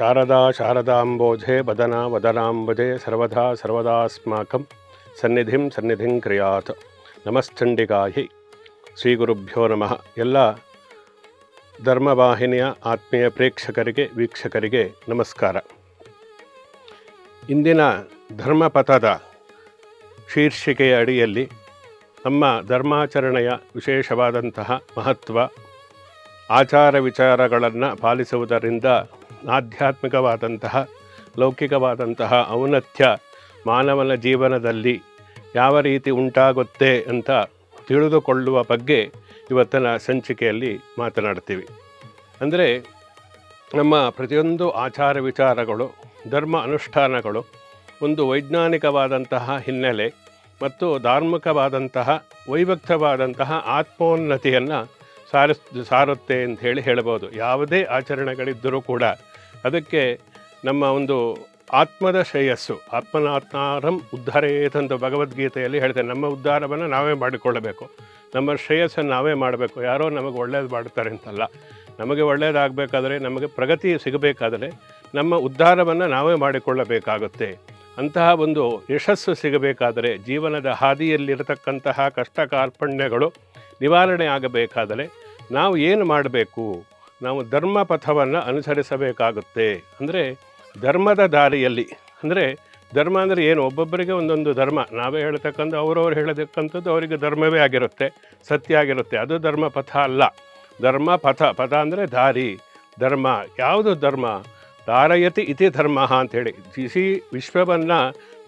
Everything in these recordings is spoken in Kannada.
ಶಾರದಾ ಶಾರದಾಂಬೋಧೆ ವದನ ವದನಾಂಬುಧೆ ಸರ್ವದಾ ಸರ್ವದಾಸ್ಮಾಕಂ ಸನ್ನಿಧಿಂ ಸನ್ನಿಧಿಂ ಕ್ರಿಯಾತ್ ನಮಶ್ಚಂಡಿಗಾಹಿ ಶ್ರೀ ಗುರುಭ್ಯೋ ನಮಃ ಎಲ್ಲ ಧರ್ಮವಾಹಿನಿಯ ಆತ್ಮೀಯ ಪ್ರೇಕ್ಷಕರಿಗೆ, ವೀಕ್ಷಕರಿಗೆ ನಮಸ್ಕಾರ. ಇಂದಿನ ಧರ್ಮಪಥದ ಶೀರ್ಷಿಕೆಯ ಅಡಿಯಲ್ಲಿ ನಮ್ಮ ಧರ್ಮಾಚರಣೆಯ ವಿಶೇಷವಾದಂತಹ ಮಹತ್ವ, ಆಚಾರ ವಿಚಾರಗಳನ್ನು ಪಾಲಿಸುವುದರಿಂದ ಆಧ್ಯಾತ್ಮಿಕವಾದಂತಹ, ಲೌಕಿಕವಾದಂತಹ ಔನ್ನತ್ಯ ಮಾನವನ ಜೀವನದಲ್ಲಿ ಯಾವ ರೀತಿ ಉಂಟಾಗುತ್ತೆ ಅಂತ ತಿಳಿದುಕೊಳ್ಳುವ ಬಗ್ಗೆ ಇವತ್ತಿನ ಸಂಚಿಕೆಯಲ್ಲಿ ಮಾತನಾಡ್ತೀವಿ. ಅಂದರೆ ನಮ್ಮ ಪ್ರತಿಯೊಂದು ಆಚಾರ ವಿಚಾರಗಳು, ಧರ್ಮ ಅನುಷ್ಠಾನಗಳು ಒಂದು ವೈಜ್ಞಾನಿಕವಾದಂತಹ ಹಿನ್ನೆಲೆ ಮತ್ತು ಧಾರ್ಮಿಕವಾದಂತಹ ವೈಭಕ್ತವಾದಂತಹ ಆತ್ಮೋನ್ನತಿಯನ್ನು ಸಾರಿಸ್ ಸಾರುತ್ತೆ ಅಂತ ಹೇಳಿ ಹೇಳಬಹುದು ಯಾವುದೇ ಆಚರಣೆಗಳಿದ್ದರೂ ಕೂಡ ಅದಕ್ಕೆ ನಮ್ಮ ಒಂದು ಆತ್ಮದ ಶ್ರೇಯಸ್ಸು, ಆತ್ಮನಾತ್ಮಾರಂ ಉದ್ಧಾರೇತಂದು ಭಗವದ್ಗೀತೆಯಲ್ಲಿ ಹೇಳ್ತೇನೆ, ನಮ್ಮ ಉದ್ಧಾರವನ್ನು ನಾವೇ ಮಾಡಿಕೊಳ್ಳಬೇಕು. ನಮ್ಮ ಶ್ರೇಯಸ್ಸನ್ನು ನಾವೇ ಮಾಡಬೇಕು. ಯಾರೋ ನಮಗೆ ಒಳ್ಳೇದು ಮಾಡ್ತಾರೆ ಅಂತಲ್ಲ, ನಮಗೆ ಒಳ್ಳೆಯದಾಗಬೇಕಾದ್ರೆ ನಮಗೆ ಪ್ರಗತಿ ಸಿಗಬೇಕಾದರೆ ನಮ್ಮ ಉದ್ಧಾರವನ್ನು ನಾವೇ ಮಾಡಿಕೊಳ್ಳಬೇಕಾಗುತ್ತೆ. ಅಂತಹ ಒಂದು ಯಶಸ್ಸು ಸಿಗಬೇಕಾದರೆ ಜೀವನದ ಹಾದಿಯಲ್ಲಿರತಕ್ಕಂತಹ ಕಷ್ಟ ಕಾರ್ಪಣ್ಯಗಳು ನಿವಾರಣೆ ಆಗಬೇಕಾದರೆ ನಾವು ಏನು ಮಾಡಬೇಕು? ನಾವು ಧರ್ಮ ಪಥವನ್ನು ಅನುಸರಿಸಬೇಕಾಗುತ್ತೆ. ಅಂದರೆ ಧರ್ಮದ ದಾರಿಯಲ್ಲಿ. ಅಂದರೆ ಧರ್ಮ ಅಂದರೆ ಏನು? ಒಬ್ಬೊಬ್ಬರಿಗೆ ಒಂದೊಂದು ಧರ್ಮ. ನಾವೇ ಹೇಳ್ತಕ್ಕಂಥ ಅವರವ್ರು ಹೇಳತಕ್ಕಂಥದ್ದು ಅವರಿಗೆ ಧರ್ಮವೇ ಆಗಿರುತ್ತೆ, ಸತ್ಯ ಆಗಿರುತ್ತೆ. ಅದು ಧರ್ಮ ಪಥ ಅಲ್ಲ. ಧರ್ಮ ಪಥ ಪಥ ಅಂದರೆ ದಾರಿ, ಧರ್ಮ. ಯಾವುದು ಧರ್ಮ? ಧಾರಯತಿ ಇತಿ ಧರ್ಮ ಅಂಥೇಳಿ. ಇಸಿ ವಿಶ್ವವನ್ನು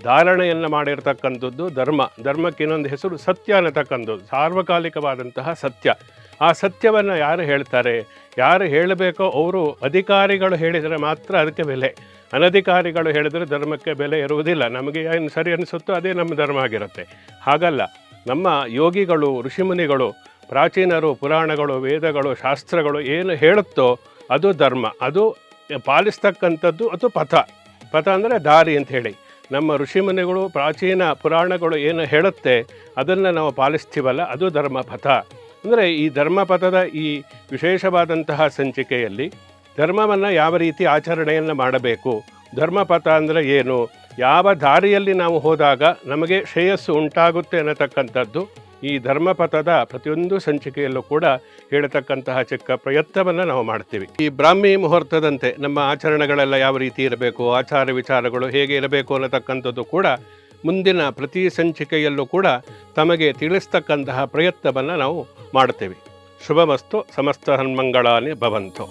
ಧಾರಣೆಯನ್ನು ಮಾಡಿರ್ತಕ್ಕಂಥದ್ದು ಧರ್ಮ. ಧರ್ಮಕ್ಕೆ ಇನ್ನೊಂದು ಹೆಸರು ಸತ್ಯ ಅನ್ನತಕ್ಕಂಥದ್ದು. ಸಾರ್ವಕಾಲಿಕವಾದಂತಹ ಸತ್ಯ. ಆ ಸತ್ಯವನ್ನು ಯಾರು ಹೇಳ್ತಾರೆ? ಯಾರು ಹೇಳಬೇಕೋ ಅವರು ಅಧಿಕಾರಿಗಳು ಹೇಳಿದರೆ ಮಾತ್ರ ಅದಕ್ಕೆ ಬೆಲೆ. ಅನಧಿಕಾರಿಗಳು ಹೇಳಿದರೆ ಧರ್ಮಕ್ಕೆ ಬೆಲೆ ಇರುವುದಿಲ್ಲ. ನಮಗೆ ಏನು ಸರಿ ಅನಿಸುತ್ತೋ ಅದೇ ನಮ್ಮ ಧರ್ಮ ಆಗಿರುತ್ತೆ. ಹಾಗಲ್ಲ. ನಮ್ಮ ಯೋಗಿಗಳು ಋಷಿಮುನಿಗಳು ಪ್ರಾಚೀನರು, ಪುರಾಣಗಳು, ವೇದಗಳು, ಶಾಸ್ತ್ರಗಳು ಏನು ಹೇಳುತ್ತೋ ಅದು ಧರ್ಮ. ಅದು ಪಾಲಿಸ್ತಕ್ಕಂಥದ್ದು ಅದು ಪಥ? ಪಥ ಅಂದರೆ ದಾರಿ ಅಂತ ಹೇಳಿ. ನಮ್ಮ ಋಷಿಮುನಿಗಳು ಪ್ರಾಚೀನ ಪುರಾಣಗಳು ಏನು ಹೇಳುತ್ತೆ ಅದನ್ನು ನಾವು ಪಾಲಿಸ್ತೀವಲ್ಲ, ಅದು ಧರ್ಮಪಥ. ಅಂದರೆ ಈ ಧರ್ಮಪಥದ ಈ ವಿಶೇಷವಾದಂತಹ ಸಂಚಿಕೆಯಲ್ಲಿ ಧರ್ಮವನ್ನು ಯಾವ ರೀತಿ ಆಚರಣೆಯನ್ನು ಮಾಡಬೇಕು, ಧರ್ಮಪಥ ಅಂದರೆ ಏನು, ಯಾವ ದಾರಿಯಲ್ಲಿ ನಾವು ಹೋದಾಗ ನಮಗೆ ಶ್ರೇಯಸ್ಸು ಉಂಟಾಗುತ್ತೆ ಅನ್ನತಕ್ಕಂಥದ್ದು ಈ ಧರ್ಮಪಥದ ಪ್ರತಿಯೊಂದು ಸಂಚಿಕೆಯಲ್ಲೂ ಕೂಡ ಹೇಳತಕ್ಕಂತಹ ಚಿಕ್ಕ ಪ್ರಯತ್ನವನ್ನು ನಾವು ಮಾಡ್ತೀವಿ. ಈ ಬ್ರಾಹ್ಮಿ ಮುಹೂರ್ತದಂತೆ ನಮ್ಮ ಆಚರಣೆಗಳೆಲ್ಲ ಯಾವ ರೀತಿ ಇರಬೇಕು, ಆಚಾರ ವಿಚಾರಗಳು ಹೇಗೆ ಇರಬೇಕು ಅನ್ನತಕ್ಕಂಥದ್ದು ಕೂಡ ಮುಂದಿನ ಪ್ರತಿ ಸಂಚಿಕೆಯಲ್ಲೂ ಕೂಡ ತಮಗೆ ತಿಳಿಸ್ತಕ್ಕಂತಹ ಪ್ರಯತ್ನವನ್ನು ನಾವು ಮಾಡ್ತೇವೆ. ಶುಭಮಸ್ತು, ಸಮಸ್ತ ಹನ್ಮಂಗಳಾನಿ ಭವಂತು.